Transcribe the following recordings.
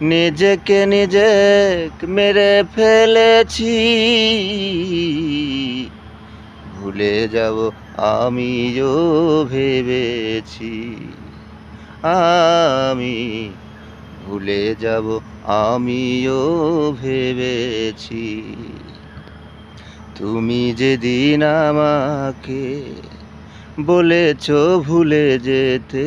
নিজেকে নিজে মেরে ফেলেছি। ভুলে যাব আমিও ভেবেছি। আমি ভুলে যাব আমিও ভেবেছি। তুমি যেদিন আমাকে বলেছ ভুলে যেতে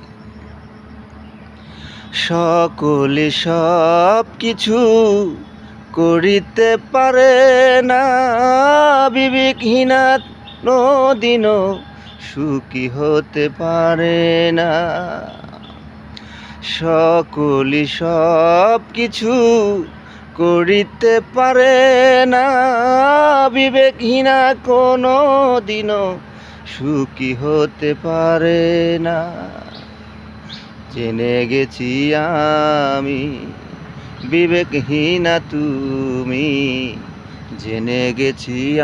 সকলে সব কিছু করিতে পারে না। বিবেকহীনা নদিনও সুখী হতে পারে না। সকলি সব কিছু করিতে পারে না। বিবেকহীনা কোনো দিনও সুখী হতে পারে না। জেনে গেছি আমি। বিবেকহীনা তুমি। জেনে গেছি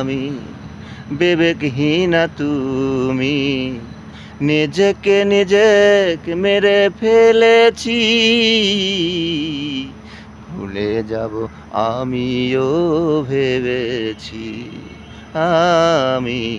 আমি। বিবেকহীনা তুমি। নিজেকে নিজেকে মেরে ফেলেছি। ভুলে যাব আমিও ভেবেছি, আমি